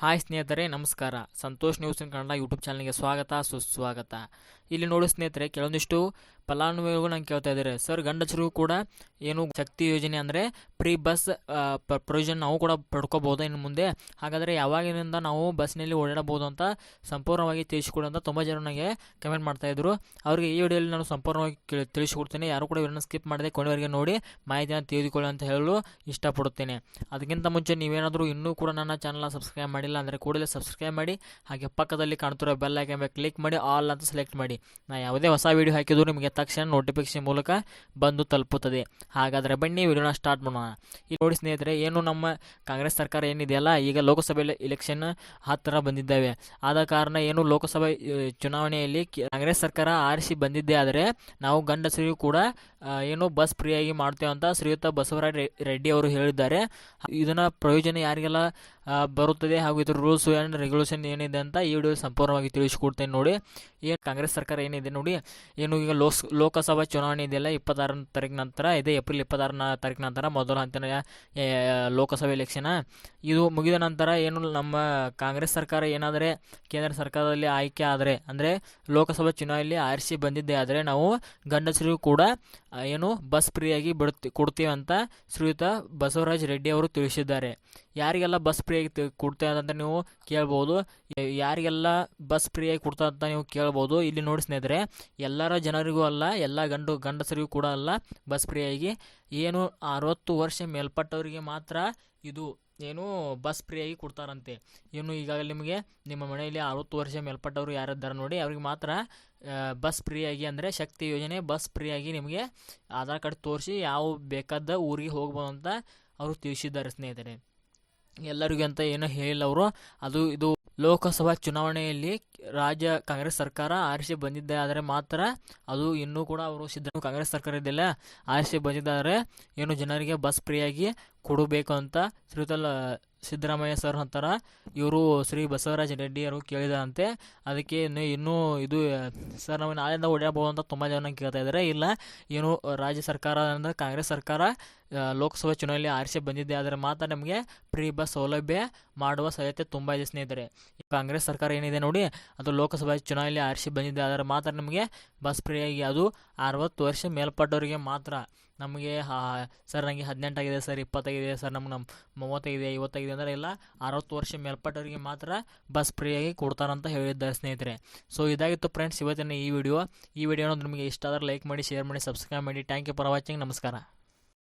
Hi ಸ್ನೇಹಿತರೆ, ನಮಸ್ಕಾರ. Santosh news in Kannada YouTube ಚಾನಲ್ಗೆ ಸ್ವಾಗತ, ಸುಸ್ವಾಗತ. ಇಲ್ಲಿ ನೋಡಿ ಸ್ನೇಹಿತರೆ, ಕೆಲವೊಂದಿಷ್ಟು ಫಲಾನುಭವಿಗಳು ನಂಗೆ ಕೇಳ್ತಾ ಇದ್ದಾರೆ. ಸರ್ ಗಂಡಸರು ಕೂಡ ಏನು ಶಕ್ತಿ ಯೋಜನೆ ಅಂದರೆ ಫ್ರೀ ಬಸ್ ಪ್ರೊವಿಷನ್ ನಾವು ಕೂಡ ಪಡ್ಕೋಬೋದು ಇನ್ನು ಮುಂದೆ. ಹಾಗಾದರೆ ಯಾವಾಗಿನಿಂದ ನಾವು ಬಸ್ನಲ್ಲಿ ಓಡಾಡಬಹುದು ಅಂತ ಸಂಪೂರ್ಣವಾಗಿ ತಿಳಿಸಿಕೊಡಿ ಅಂತ ತುಂಬ ಜನ ನನಗೆ ಕಮೆಂಟ್ ಮಾಡ್ತಾ ಇದ್ರು. ಅವ್ರಿಗೆ ಈ ವಿಡಿಯೋಲಿ ನಾನು ಸಂಪೂರ್ಣವಾಗಿ ತಿಳಿಸಿಕೊಡ್ತೇನೆ. ಯಾರು ಕೂಡ ಇವರನ್ನು ಸ್ಕಿಪ್ ಮಾಡದೆ ಕೊನೆವರೆಗೆ ನೋಡಿ ಮಾಹಿತಿಯನ್ನು ತಿಳಿದುಕೊಳ್ಳಿ ಅಂತ ಹೇಳಲು ಇಷ್ಟಪಡುತ್ತೇನೆ. ಅದಕ್ಕಿಂತ ಮುಂಚೆ ನೀವೇನಾದರೂ ಇನ್ನೂ ಕೂಡ ನನ್ನ ಚಾನಲ್ನ ಸಬ್ಸ್ಕ್ರೈಬ್ ಮಾಡಿಲ್ಲ ಅಂದರೆ ಕೂಡಲೇ ಸಬ್ಸ್ಕ್ರೈಬ್ ಮಾಡಿ, ಹಾಗೆ ಪಕ್ಕದಲ್ಲಿ ಕಾಣ್ತಿರೋ ಬೆಲ್ ಐಕನ್ ಮೇಲೆ ಕ್ಲಿಕ್ ಮಾಡಿ ಆಲ್ ಅಂತ ಸೆಲೆಕ್ಟ್ ಮಾಡಿ. ನಾ ಯಾವುದೇ ಹೊಸ ವೀಡಿಯೋ ಹಾಕಿದ್ರು ನಿಮಗೆ ತಕ್ಷಣ ನೋಟಿಫಿಕೇಶನ್ ಮೂಲಕ ಬಂದು ತಲುಪುತ್ತದೆ. ಹಾಗಾದರೆ ಬನ್ನಿ ವಿಡಿಯೋನ ಸ್ಟಾರ್ಟ್ ಮಾಡೋಣ. ಈ ನೋಡಿ ಸ್ನೇಹಿತರೆ, ಏನು ನಮ್ಮ ಕಾಂಗ್ರೆಸ್ ಸರ್ಕಾರ ಏನಿದೆಯಲ್ಲ, ಈಗ ಲೋಕಸಭೆ ಇಲೆಕ್ಷನ್ ಹತ್ತಿರ ಬಂದಿದ್ದಾವೆ. ಆದ ಕಾರಣ ಏನು ಲೋಕಸಭೆ ಚುನಾವಣೆಯಲ್ಲಿ ಕಾಂಗ್ರೆಸ್ ಸರ್ಕಾರ ಆರಿಸಿ ಬಂದಿದ್ದೆ ಆದರೆ, ನಾವು ಗಂಡಸರಿಗೂ ಕೂಡ ಏನು ಬಸ್ ಫ್ರೀಯಾಗಿ ಮಾಡ್ತೇವೆ ಅಂತ ಶ್ರೀಯುತ ಬಸವರಾಜ ರೆಡ್ಡಿ ಅವರು ಹೇಳಿದ್ದಾರೆ. ಇದನ್ನ ಪ್ರಯೋಜನ ಯಾರಿಗೆಲ್ಲ ಬರುತ್ತದೆ ಹಾಗೂ ಇದ್ರ ರೂಲ್ಸ್ ಆ್ಯಂಡ್ ರೆಗ್ಯುಲೇಷನ್ ಏನಿದೆ ಅಂತ ಈ ವಿಡಿಯೋ ಸಂಪೂರ್ಣವಾಗಿ ತಿಳಿಸ್ಕೊಡ್ತೇನೆ ನೋಡಿ. ಏನು ಕಾಂಗ್ರೆಸ್ ಸರ್ಕಾರ ಏನಿದೆ ನೋಡಿ. ಏನು ಈಗ ಲೋಸ್, ಲೋಕಸಭಾ ಚುನಾವಣೆ ಇದೆಯಲ್ಲ, ಇಪ್ಪತ್ತಾರನೇ ತಾರೀಕು ನಂತರ, ಇದೆ ಏಪ್ರಿಲ್ ಇಪ್ಪತ್ತಾರನ ತಾರೀಕು ನಂತರ, ಮೊದಲ ಹಂತನ ಲೋಕಸಭೆ ಎಲೆಕ್ಷನ್ ಇದು ಮುಗಿದ ನಂತರ ಏನು ನಮ್ಮ ಕಾಂಗ್ರೆಸ್ ಸರ್ಕಾರ ಏನಾದರೆ ಕೇಂದ್ರ ಸರ್ಕಾರದಲ್ಲಿ ಆಯ್ಕೆ ಆದರೆ, ಅಂದರೆ ಲೋಕಸಭಾ ಚುನಾವಣೆಯಲ್ಲಿ ಆರಿಸಿ ಬಂದಿದ್ದೆ ಆದರೆ ನಾವು ಗಂಡಸರಿಗೂ ಕೂಡ ಏನು ಬಸ್ ಫ್ರೀಯಾಗಿ ಬಿಡ್ತಿ ಕೊಡ್ತೀವಿ ಅಂತ ಶ್ರೀಯುತ ಬಸವರಾಜ್ ರೆಡ್ಡಿ ಅವರು ತಿಳಿಸಿದ್ದಾರೆ. ಯಾರಿಗೆಲ್ಲ ಬಸ್ ಫ್ರೀಯಾಗಿ ಕೊಡ್ತೇವೆ ಅಂತ ನೀವು ಕೇಳ್ಬೋದು. ಯಾರಿಗೆಲ್ಲ ಬಸ್ ಫ್ರೀಯಾಗಿ ಕೊಡ್ತಾ ಅಂತ ನೀವು ಕೇಳ್ಬೋದು. ಇಲ್ಲಿ ನೋಡಿ ಸ್ನೇಹಿತರೆ, ಎಲ್ಲರ ಜನರಿಗೂ ಅಲ್ಲ, ಎಲ್ಲ ಗಂಡು, ಗಂಡಸರಿಗೂ ಕೂಡ ಅಲ್ಲ ಬಸ್ ಫ್ರೀಯಾಗಿ ಏನು ಅರವತ್ತು ವರ್ಷ ಮೇಲ್ಪಟ್ಟವರಿಗೆ ಮಾತ್ರ ಇದು ಏನು ಬಸ್ ಫ್ರೀಯಾಗಿ ಕೊಡ್ತಾರಂತೆ. ಏನು ಈಗಾಗಲೇ ನಿಮಗೆ ನಿಮ್ಮ ಮನೆಯಲ್ಲಿ ಅರವತ್ತು ವರ್ಷ ಮೇಲ್ಪಟ್ಟವರು ಯಾರಿದ್ದಾರೆ ನೋಡಿ, ಅವ್ರಿಗೆ ಮಾತ್ರ ಬಸ್ ಫ್ರೀಯಾಗಿ ಅಂದರೆ ಶಕ್ತಿ ಯೋಜನೆ ಬಸ್ ಫ್ರೀಯಾಗಿ ನಿಮಗೆ ಆಧಾರ್ ಕಾರ್ಡ್ ತೋರಿಸಿ ಯಾವ ಬೇಕಾದ ಊರಿಗೆ ಹೋಗ್ಬೋದು ಅಂತ ಅವರು ತಿಳಿಸಿದ್ದಾರೆ ಸ್ನೇಹಿತರೆ. ಎಲ್ಲರಿಗೂ ಅಂತ ಏನೂ ಹೇಳಿಲ್ಲ ಅವರು ಅದು ಇದು ಲೋಕಸಭಾ ಚುನಾವಣೆಯಲ್ಲಿ ರಾಜ್ಯ ಕಾಂಗ್ರೆಸ್ ಸರ್ಕಾರ ಆರಿಸಿ ಬಂದಿದ್ದೆ ಆದರೆ ಮಾತ್ರ ಅದು ಇನ್ನೂ ಕೂಡ ಅವರು ಸಿದ್ದ ಕಾಂಗ್ರೆಸ್ ಸರ್ಕಾರ ಇದೆಯಲ್ಲ ಆರಿಸಿ ಬಂದಿದ್ದಾರೆ. ಏನು ಜನರಿಗೆ ಬಸ್ ಫ್ರೀಯಾಗಿ ಕೊಡಬೇಕು ಅಂತ ಶ್ರೀತಲ್ ಸಿದ್ದರಾಮಯ್ಯ ಸರ್ ಅಂತಾರ. ಇವರು ಶ್ರೀ ಬಸವರಾಜ ರೆಡ್ಡಿ ಅವರು ಕೇಳಿದಂತೆ ಅದಕ್ಕೆ ಇನ್ನು ಇನ್ನೂ ಇದು, ಸರ್ ನಾವು ನಾಳೆಯಿಂದ ಓಡಾಡ್ಬೋದು ಅಂತ ತುಂಬ ಜನ ಕೇಳ್ತಾ ಇದ್ದಾರೆ. ಇಲ್ಲ, ಏನು ರಾಜ್ಯ ಸರ್ಕಾರ ಅಂದರೆ ಕಾಂಗ್ರೆಸ್ ಸರ್ಕಾರ ಲೋಕಸಭಾ ಚುನಾವಣೆಯಲ್ಲಿ ಆರಿಸಿ ಬಂದಿದ್ದೆ ಆದರೆ ಮಾತ್ರ ನಮಗೆ ಫ್ರೀ ಬಸ್ ಸೌಲಭ್ಯ ಮಾಡುವ ಸಾಧ್ಯತೆ ತುಂಬ ಇದೆ ಸ್ನೇಹಿತರೆ. ಕಾಂಗ್ರೆಸ್ ಸರ್ಕಾರ ಏನಿದೆ ನೋಡಿ, ಅದು ಲೋಕಸಭಾ ಚುನಾವಣೆಯಲ್ಲಿ ಆರಿಸಿ ಬಂದಿದೆ. ಆದರೆ ಮಾತ್ರ ನಮಗೆ ಬಸ್ ಫ್ರೀ ಆಗಿ ಅದು ಅರವತ್ತು ವರ್ಷ ಮೇಲ್ಪಟ್ಟವರಿಗೆ ಮಾತ್ರ. ನಮಗೆ ಸರ್ ನನಗೆ ಹದಿನೆಂಟಾಗಿದೆ ಸರ್ ಇಪ್ಪತ್ತಾಗಿದೆ, ಸರ್ ನಮ್ಗೆ ನಮ್ಮ ಮೂವತ್ತೈದು ಐವತ್ತೈದು ಅಂದರೆ ಇಲ್ಲ ಅರವತ್ತು ವರ್ಷ ಮೇಲ್ಪಟ್ಟವರಿಗೆ ಮಾತ್ರ ಬಸ್ ಫ್ರೀ ಆಗಿ ಕೊಡ್ತಾರಂತ ಹೇಳಿದ್ದಾರೆ ಸ್ನೇಹಿತರೆ. ಸೊ ಇದಾಗಿತ್ತು ಫ್ರೆಂಡ್ಸ್ ಇವತ್ತಿನ ಈ ವಿಡಿಯೋ ಈ ವಿಡಿಯೋ ನಿಮಗೆ ಇಷ್ಟ ಆದರೆ ಲೈಕ್ ಮಾಡಿ ಶೇರ್ ಮಾಡಿ ಸಬ್ಸ್ಕ್ರೈಬ್ ಮಾಡಿ. ಥ್ಯಾಂಕ್ ಯು ಫಾರ್ ವಾಚಿಂಗ್ ನಮಸ್ಕಾರ.